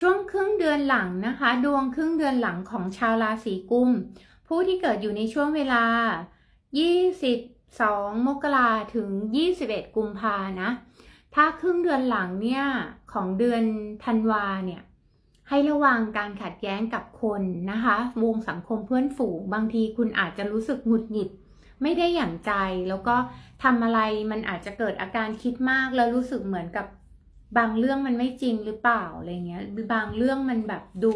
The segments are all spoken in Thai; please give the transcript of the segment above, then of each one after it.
ช่วงครึ่งเดือนหลังนะคะ ดวงครึ่งเดือนหลังของชาวราศีกุม ผู้ที่เกิดอยู่ในช่วงเวลา 22 มกราถึง 21 กุมภานะ ถ้าครึ่งเดือนหลังเนี่ย ของเดือนธันวาเนี่ย ให้ระวังการขัดแย้งกับคนนะคะ วงสังคมเพื่อนฝูง บางทีคุณอาจจะรู้สึกหงุดหงิด ไม่ได้อย่างใจ แล้วก็ทำอะไรมันอาจจะเกิดอาการคิดมากแล้วรู้สึกเหมือนกับ บางเรื่องมันไม่จริงหรือเปล่าอะไรเงี้ยบางเรื่องมันแบบดู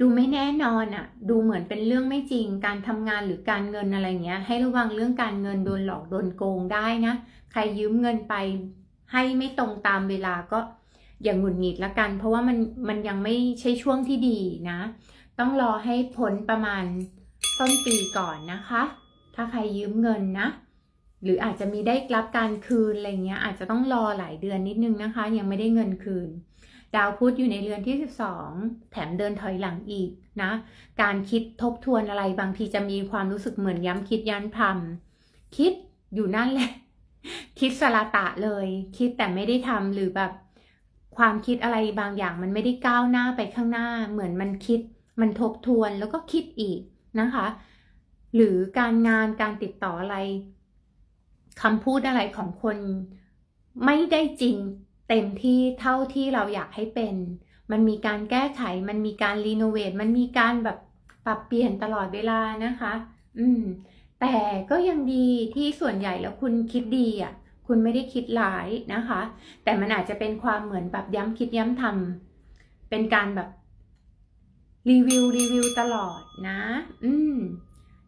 ดูไม่แน่นอนอะดูเหมือนเป็นเรื่องไม่จริง การทำงานหรือการเงินอะไรเงี้ย ให้ระวังเรื่องการเงินโดนหลอกโดนโกงได้นะ ใครยืมเงินไปให้ไม่ตรงตามเวลาก็อย่างหงุดหงิดละกัน เพราะว่ามันมันยังไม่ใช่ช่วงที่ดีนะ ต้องรอให้พ้นประมาณต้นปีก่อนนะคะ ถ้าใครยืมเงินนะ หรืออาจจะมีได้รับการคืนอะไรเงี้ยอาจจะต้องรอหลายเดือนนิดนึงนะคะ ยังไม่ได้เงินคืน ดาวพุธอยู่ในเรือนที่ 12 แถมเดินถอยหลังอีกนะ การคิดทบทวนอะไรบางทีจะมีความรู้สึกเหมือนย้ำคิดย้ำทำคิดอยู่นั่นแหละ คิดสละตะเลย คิดแต่ไม่ได้ทำหรือแบบความคิดอะไรบางอย่างมันไม่ได้ก้าวหน้าไปข้างหน้า เหมือนมันคิด มันทบทวนแล้วก็คิดอีกนะคะ หรือการงานการติดต่ออะไร คำพูดอะไรของคนไม่ได้จริงเต็มที่เท่าที่เราอยากให้เป็น มันมีการแก้ไข มันมีการรีโนเวท มันมีการแบบปรับเปลี่ยนตลอดเวลานะคะ อืม แต่ก็ยังดีที่ส่วนใหญ่แล้วคุณคิดดีอะ คุณไม่ได้คิดร้ายนะคะ แต่มันอาจจะเป็นความเหมือนแบบย้ำคิดย้ำทำเป็นการแบบรีวิวรีวิวตลอดนะ อืม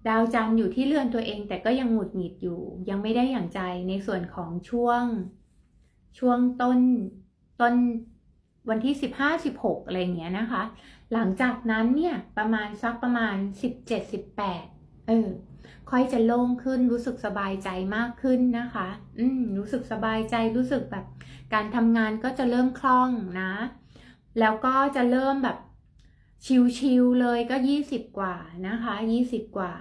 ดาวจันทร์อยู่ที่เรือนตัวเอง แต่ก็ยังหงุดหงิดอยู่ ยังไม่ได้อย่างใจในส่วนของช่วง ช่วงต้นต้นวันที่สิบห้าสิบหกอะไรอย่างเงี้ยนะคะ หลังจากนั้นเนี่ยประมาณสักประมาณสิบเจ็ดสิบแปดเออ ค่อยจะโล่งขึ้นรู้สึกสบายใจมากขึ้นนะคะ อืม รู้สึกสบายใจรู้สึกแบบ การทำงานก็จะเริ่มคล่องนะ แล้วก็จะเริ่มแบบชิวๆเลยก็ยี่สิบกว่านะคะยี่สิบกว่า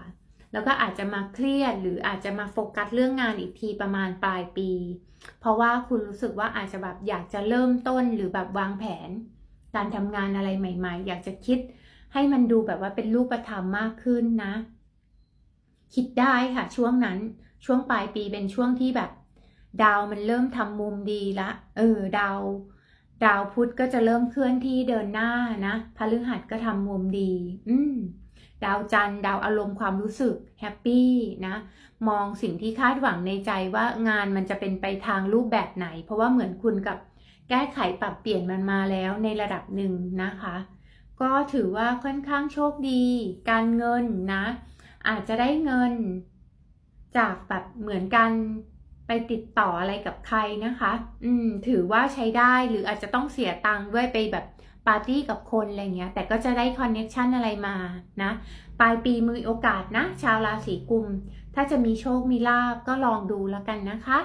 แล้วก็อาจจะมาเครียดหรืออาจจะมาโฟกัสเรื่องงานอีกทีประมาณปลายปี เพราะว่าคุณรู้สึกว่าอาจจะแบบอยากจะเริ่มต้นหรือแบบวางแผน การทำงานอะไรใหม่ ๆ อยากจะคิดให้มันดูแบบว่าเป็นรูปธรรมมากขึ้นนะ คิดได้ค่ะ ช่วงนั้นช่วงปลายปีเป็นช่วงที่แบบ ดาวมันเริ่มทำมุมดีละ เออดาวดาวพุธก็จะเริ่มเคลื่อนที่เดินหน้านะพฤหัสก็ทำมุมดี อืม ดาวจันทร์ดาวอารมณ์ความรู้สึกแฮปปี้นะมองสิ่งที่คาดหวังในใจว่างานมันจะเป็นไปทางรูปแบบไหน เพราะว่าเหมือนคุณกับแก้ไขปรับเปลี่ยนมันมาแล้วในระดับหนึ่งนะคะ ก็ถือว่าค่อนข้างโชคดี การเงินนะ อาจจะได้เงินจากแบบเหมือนกัน ไปติดต่ออะไรกับใครนะคะ อืม ถือว่าใช้ได้หรืออาจจะต้องเสียตังค์ด้วยไปแบบปาร์ตี้กับคนอะไรเงี้ย แต่ก็จะได้คอนเน็ชันอะไรมานะ ปลายปีมือโอกาสนะ ชาวราศีกุม ถ้าจะมีโชคมีลาบก็ลองดูแล้วกันนะคะ